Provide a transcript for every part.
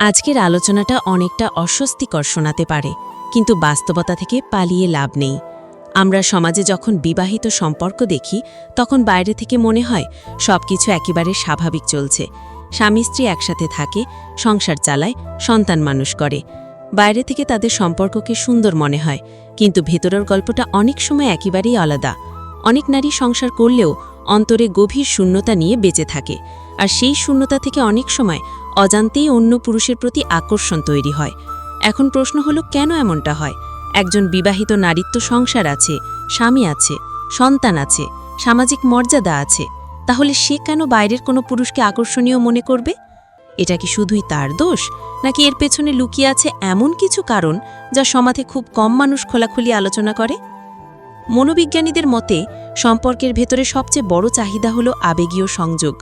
আজকের আলোচনাটা অনেকটা অস্বস্তিকর শোনাতে পারে, কিন্তু বাস্তবতা থেকে পালিয়ে লাভ নেই। আমরা সমাজে যখন বিবাহিত সম্পর্ক দেখি, তখন বাইরে থেকে মনে হয় সবকিছু একেবারে স্বাভাবিক চলছে। স্বামী স্ত্রী একসাথে থাকে, সংসার চালায়, সন্তান মানুষ করে। বাইরে থেকে তাদের সম্পর্ককে সুন্দর মনে হয়, কিন্তু ভেতরের গল্পটা অনেক সময় একেবারেই আলাদা। অনেক নারী সংসার করলেও অন্তরে গভীর শূন্যতা নিয়ে বেঁচে থাকে, আর সেই শূন্যতা থেকে অনেক সময় অজান্তেই অন্য পুরুষের প্রতি আকর্ষণ তৈরি হয়। এখন প্রশ্ন হলো, কেন এমনটা হয়? একজন বিবাহিত নারীত্ব সংসার আছে, স্বামী আছে, সন্তান আছে, সামাজিক মর্যাদা আছে, তাহলে সে কেন বাইরের কোনো পুরুষকে আকর্ষণীয় মনে করবে? এটা কি শুধুই তার দোষ? নাকি এর পেছনে লুকিয়ে আছে এমন কিছু কারণ যা সমাজে খুব কম মানুষ খোলাখুলি আলোচনা করে? মনোবিজ্ঞানীদের মতে, সম্পর্কের ভেতরে সবচেয়ে বড় চাহিদা হলো আবেগীয় সংযোগ।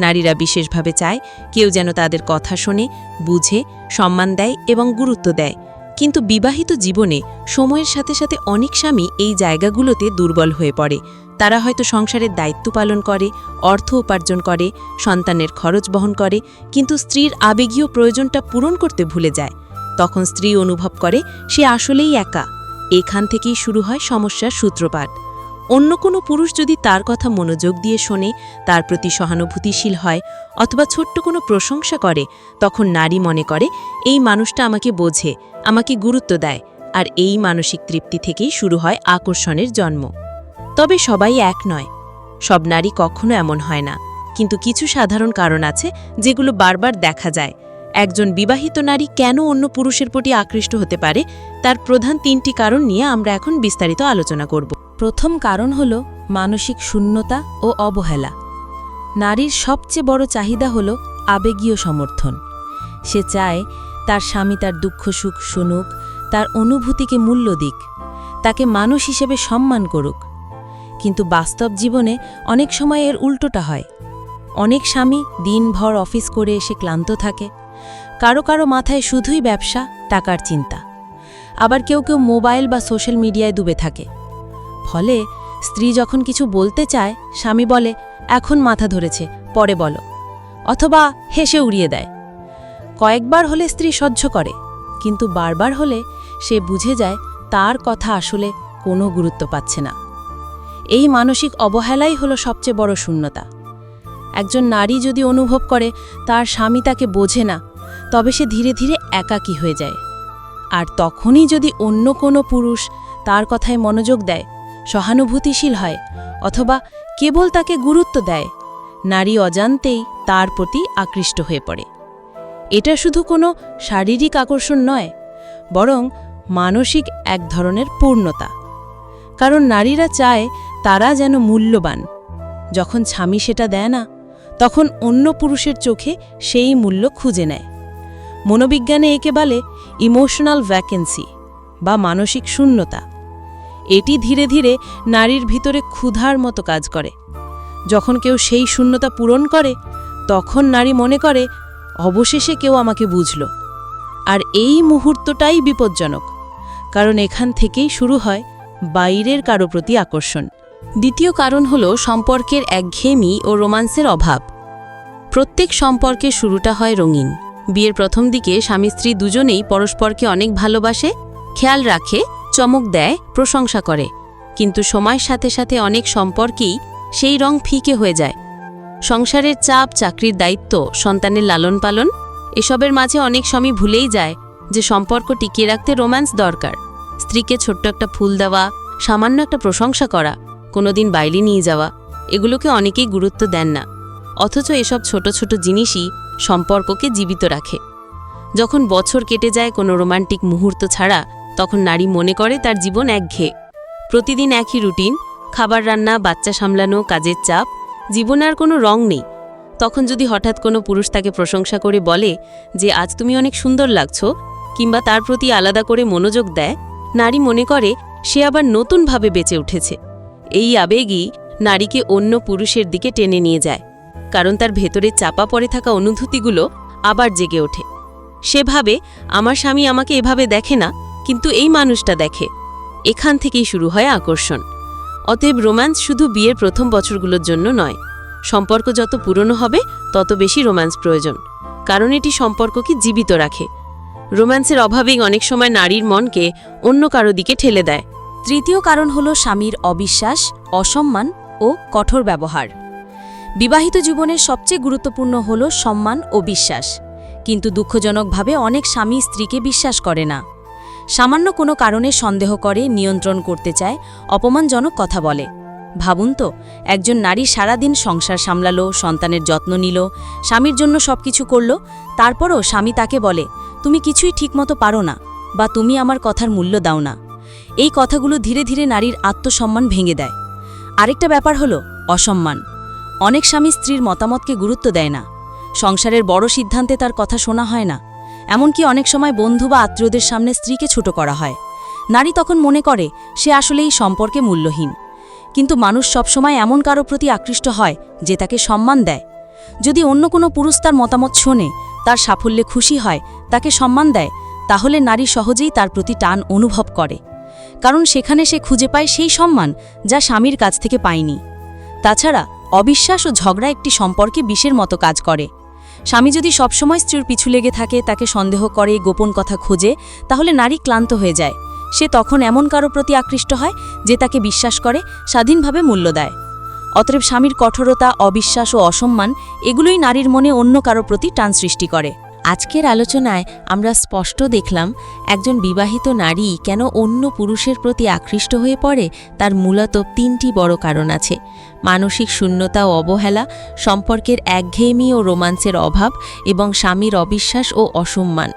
নারীরা বিশেষভাবে চায় কেউ যেন তাদের কথা শোনে, বুঝে, সম্মান দেয় এবং গুরুত্ব দেয়। কিন্তু বিবাহিত জীবনে সময়ের সাথে সাথে অনেক স্বামী এই জায়গাগুলোতে দুর্বল হয়ে পড়ে। তারা হয়তো সংসারের দায়িত্ব পালন করে, অর্থ উপার্জন করে, সন্তানের খরচ বহন করে, কিন্তু স্ত্রীর আবেগীয় প্রয়োজনটা পূরণ করতে ভুলে যায়। তখন স্ত্রী অনুভব করে, সে আসলেই একা। এখান থেকেই শুরু হয় সমস্যার সূত্রপাত। অন্য কোনো পুরুষ যদি তার কথা মনোযোগ দিয়ে শোনে, তার প্রতি সহানুভূতিশীল হয় অথবা ছোট্ট কোনো প্রশংসা করে, তখন নারী মনে করে, এই মানুষটা আমাকে বোঝে, আমাকে গুরুত্ব দেয়। আর এই মানসিক তৃপ্তি থেকেই শুরু হয় আকর্ষণের জন্ম। তবে সবাই এক নয়। সব নারী কখনো এমন হয় না। কিন্তু কিছু সাধারণ কারণ আছে যেগুলো বারবার দেখা যায়। একজন বিবাহিত নারী কেন অন্য পুরুষের প্রতি আকৃষ্ট হতে পারে? তার প্রধান তিনটি কারণ নিয়ে আমরা এখন বিস্তারিত আলোচনা করব। প্রথম কারণ হল মানসিক শূন্যতা ও অবহেলা। নারীর সবচেয়ে বড় চাহিদা হল আবেগীয় সমর্থন। সে চায় তার স্বামী তার দুঃখ সুখ শুনুক, তার অনুভূতিকে মূল্য দিক, তাকে মানুষ হিসেবে সম্মান করুক। কিন্তু বাস্তব জীবনে অনেক সময় এর উল্টোটা হয়। অনেক স্বামী দিনভর অফিস করে এসে ক্লান্ত থাকে। কারও কারও মাথায় শুধুই ব্যবসা, টাকার চিন্তা। আবার কেউ কেউ মোবাইল বা সোশ্যাল মিডিয়ায় ডুবে থাকে। ফলে স্ত্রী যখন কিছু বলতে চায়, স্বামী বলে, এখন মাথা ধরেছে, পরে বলো। অথবা হেসে উড়িয়ে দেয়। কয়েকবার হলে স্ত্রী সহ্য করে, কিন্তু বারবার হলে সে বুঝে যায় তার কথা আসলে কোনো গুরুত্ব পাচ্ছে না। এই মানসিক অবহেলাই হলো সবচেয়ে বড় শূন্যতা। একজন নারী যদি অনুভব করে, তার স্বামী তাকে বোঝে না, তবে সে ধীরে ধীরে একাকী হয়ে যায়। আর তখনই যদি অন্য কোনো পুরুষ তার কথায় মনোযোগ দেয় সহানুভূতিশীল হয়, অথবা কেবল তাকে গুরুত্ব দেয়, নারী অজান্তেই তার প্রতি আকৃষ্ট হয়ে পড়ে। এটা শুধু কোনো শারীরিক আকর্ষণ নয়, বরং মানসিক এক ধরনের পূর্ণতা। কারণ নারীরা চায় তারা যেন মূল্যবান। যখন স্বামী সেটা দেয় না, তখন অন্য পুরুষের চোখে সেই মূল্য খুঁজে নেয়। মনোবিজ্ঞানে একে বলে ইমোশনাল ভ্যাকেন্সি বা মানসিক শূন্যতা। এটি ধীরে ধীরে নারীর ভিতরে ক্ষুধার মতো কাজ করে। যখন কেউ সেই শূন্যতা পূরণ করে, তখন নারী মনে করে, অবশেষে কেউ আমাকে বুঝল। আর এই মুহূর্তটাই বিপজ্জনক, কারণ এখান থেকেই শুরু হয় বাইরের কারও প্রতি আকর্ষণ। দ্বিতীয় কারণ হল সম্পর্কের একঘেয়েমি ও রোমান্সের অভাব। প্রত্যেক সম্পর্কের শুরুটা হয় রঙিন। বিয়ের প্রথম দিকে স্বামী স্ত্রী দুজনেই পরস্পরকে অনেক ভালোবাসে, খেয়াল রাখে চমক দেয়, প্রশংসা করে। কিন্তু সময়ের সাথে সাথে অনেক সম্পর্কেই সেই রং ফিকে হয়ে যায়। সংসারের চাপ, চাকরির দায়িত্ব, সন্তানের লালন পালন এসবের মাঝে অনেক সময় ভুলেই যায় যে সম্পর্ক টিকিয়ে রাখতে রোম্যান্স দরকার। স্ত্রীকে ছোট্ট একটা ফুল দেওয়া, সামান্য একটা প্রশংসা করা, কোনোদিন বাইরে নিয়ে যাওয়া, এগুলোকে অনেকেই গুরুত্ব দেন না। অথচ এসব ছোট ছোট জিনিসই সম্পর্ককে জীবিত রাখে। যখন বছর কেটে যায় কোনো রোমান্টিক মুহূর্ত ছাড়া তখন নারী মনে করে তার জীবন একঘেয়ে প্রতিদিন একই রুটিন, খাবার রান্না, বাচ্চা সামলানো, কাজের চাপ, জীবনে আর কোনো রং নেই। তখন যদি হঠাৎ কোনো পুরুষ তাকে প্রশংসা করে বলে যে, আজ তুমি অনেক সুন্দর লাগছ, কিংবা তার প্রতি আলাদা করে মনোযোগ দেয়, নারী মনে করে সে আবার নতুনভাবে বেঁচে উঠেছে। এই আবেগই নারীকে অন্য পুরুষের দিকে টেনে নিয়ে যায়, কারণ তার ভেতরে চাপা পড়ে থাকা অনুভূতিগুলো আবার জেগে ওঠে। সেভাবে আমার স্বামী আমাকে এভাবে দেখে না কিন্তু এই মানুষটা দেখে। এখান থেকেই শুরু হয় আকর্ষণ। অতএব রোম্যান্স শুধু বিয়ের প্রথম বছরগুলোর জন্য নয়। সম্পর্ক যত পুরনো হবে, তত বেশি রোম্যান্স প্রয়োজন। কারণ এটি সম্পর্ককে জীবিত রাখে। রোম্যান্সের অভাবেই অনেক সময় নারীর মনকে অন্য কারও দিকে ঠেলে দেয়। তৃতীয় কারণ হল স্বামীর অবিশ্বাস, অসম্মান ও কঠোর ব্যবহার। বিবাহিত জীবনের সবচেয়ে গুরুত্বপূর্ণ হল সম্মান ও বিশ্বাস। কিন্তু দুঃখজনকভাবে অনেক স্বামী স্ত্রীকে বিশ্বাস করে না। সামান্য কোনো কারণে সন্দেহ করে, নিয়ন্ত্রণ করতে চায়, অপমানজনক কথা বলে। ভাবুন তো, একজন নারী সারাদিন সংসার সামলালো, সন্তানের যত্ন নিল, স্বামীর জন্য সবকিছু করল, তারপরও স্বামী তাকে বলে, তুমি কিছুই ঠিকমতো পারো না, বা তুমি আমার কথার মূল্য দাও না। এই কথাগুলো ধীরে ধীরে নারীর আত্মসম্মান ভেঙে দেয়। আরেকটা ব্যাপার হলো, অসম্মান। অনেক স্বামী স্ত্রীর মতামতকে গুরুত্ব দেয় না। সংসারের বড় সিদ্ধান্তে তার কথা শোনা হয় না। এমনকি অনেক সময় বন্ধু বা আত্মীয়দের সামনে স্ত্রীকে ছোট করা হয়। নারী তখন মনে করে, সে আসলে এই সম্পর্কে মূল্যহীন। কিন্তু মানুষ সবসময় এমন কারও প্রতি আকৃষ্ট হয়, যে তাকে সম্মান দেয়। যদি অন্য কোনো পুরুষ তার মতামত শোনে, তার সাফল্যে খুশি হয়, তাকে সম্মান দেয়, তাহলে নারী সহজেই তার প্রতি টান অনুভব করে। কারণ সেখানে সে খুঁজে পায় সেই সম্মান, যা স্বামীর কাছ থেকে পায়নি। তাছাড়া, অবিশ্বাস ও ঝগড়া একটি সম্পর্কে বিষের মতো কাজ করে। স্বামী যদি সবসময় স্ত্রীর পিছু লেগে থাকে, তাকে সন্দেহ করে, গোপন কথা খোঁজে, তাহলে নারী ক্লান্ত হয়ে যায়। সে তখন এমন কারও প্রতি আকৃষ্ট হয়, যে তাকে বিশ্বাস করে, স্বাধীনভাবে মূল্য দেয়। অতএব স্বামীর কঠোরতা, অবিশ্বাস ও অসম্মান, এগুলোই নারীর মনে অন্য কারও প্রতি টান সৃষ্টি করে। আজকের আলোচনায় আমরা স্পষ্ট দেখলাম, একজন বিবাহিত নারী কেন অন্য পুরুষের প্রতি আকৃষ্ট হয়ে পড়ে, তার মূলত তিনটি বড় কারণ আছে। মানসিক শূন্যতা ও অবহেলা, সম্পর্কের একঘেয়েমি ও রোমান্সের অভাব, এবং স্বামীর অবিশ্বাস ও অসম্মান।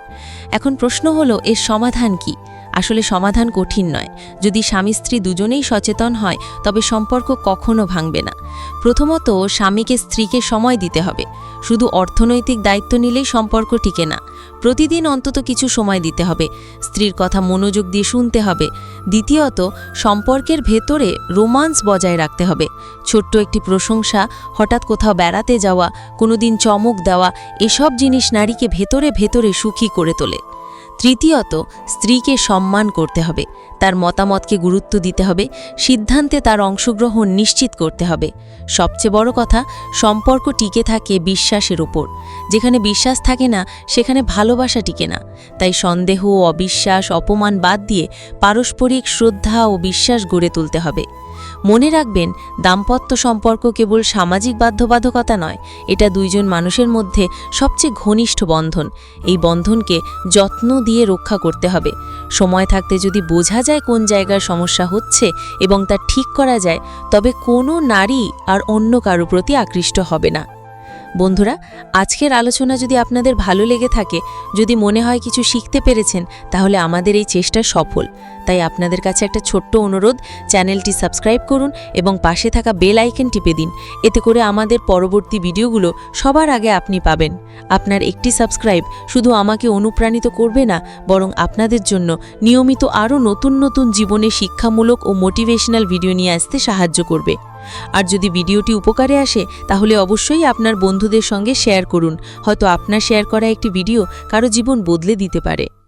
এখন প্রশ্ন হলো, এর সমাধান কি? আসলে সমাধান কঠিন নয়। যদি স্বামী স্ত্রী দুজনেই সচেতন হয়, তবে সম্পর্ক কখনো ভাঙবে না। প্রথমত, স্বামীকে স্ত্রীকে সময় দিতে হবে। শুধু অর্থনৈতিক দায়িত্ব নিলেই সম্পর্ক টিকে না। প্রতিদিন অন্তত কিছু সময় দিতে হবে। স্ত্রীর কথা মনোযোগ দিয়ে শুনতে হবে। দ্বিতীয়ত, সম্পর্কের ভেতরে রোমান্স বজায় রাখতে হবে। ছোট্ট একটি প্রশংসা, হঠাৎ কোথাও বেড়াতে যাওয়া, কোনোদিন চমক দেওয়া, এসব জিনিস নারীকে ভেতরে ভেতরে সুখী করে তোলে। তৃতীয়ত, স্ত্রীকে সম্মান করতে হবে। তার মতামতকে গুরুত্ব দিতে হবে। সিদ্ধান্তে তার অংশগ্রহণ নিশ্চিত করতে হবে। সবচেয়ে বড় কথা, সম্পর্ক টিকে থাকে বিশ্বাসের ওপর। যেখানে বিশ্বাস থাকে না, সেখানে ভালোবাসা টিকে না। তাই সন্দেহ, অবিশ্বাস, অপমান বাদ দিয়ে পারস্পরিক শ্রদ্ধা ও বিশ্বাস গড়ে তুলতে হবে। মনে রাখবেন, দাম্পত্য সম্পর্ক কেবল সামাজিক বাধ্যবাধকতা নয়, এটা দুইজন মানুষের মধ্যে সবচেয়ে ঘনিষ্ঠ বন্ধন। এই বন্ধনকে যত্ন দিয়ে রক্ষা করতে হবে। সময় থাকতে যদি বোঝা যায় কোন জায়গার সমস্যা হচ্ছে এবং তা ঠিক করা যায়, তবে কোনো নারী আর অন্য কারও প্রতি আকৃষ্ট হবে না। বন্ধুরা, আজকের আলোচনা যদি আপনাদের ভালো লেগে থাকে, যদি মনে হয় কিছু শিখতে পেরেছেন, তাহলে আমাদের এই চেষ্টা সফল। তাই আপনাদের কাছে একটা ছোট্ট অনুরোধ, চ্যানেলটি সাবস্ক্রাইব করুন এবং পাশে থাকা বেল আইকন টিপে দিন। এতে করে আমাদের পরবর্তী ভিডিওগুলো সবার আগে আপনি পাবেন। আপনার একটি সাবস্ক্রাইব শুধু আমাকে অনুপ্রাণিত করবে না, বরং আপনাদের জন্য নিয়মিত আরও নতুন নতুন জীবনে শিক্ষামূলক ও মোটিভেশনাল ভিডিও নিয়ে আসতে সাহায্য করবে। আর যদি ভিডিওটি উপকারে আসে, তাহলে অবশ্যই আপনার বন্ধুদের সঙ্গে শেয়ার করুন। হয়তো আপনার শেয়ার করা একটি ভিডিও কারও জীবন বদলে দিতে পারে।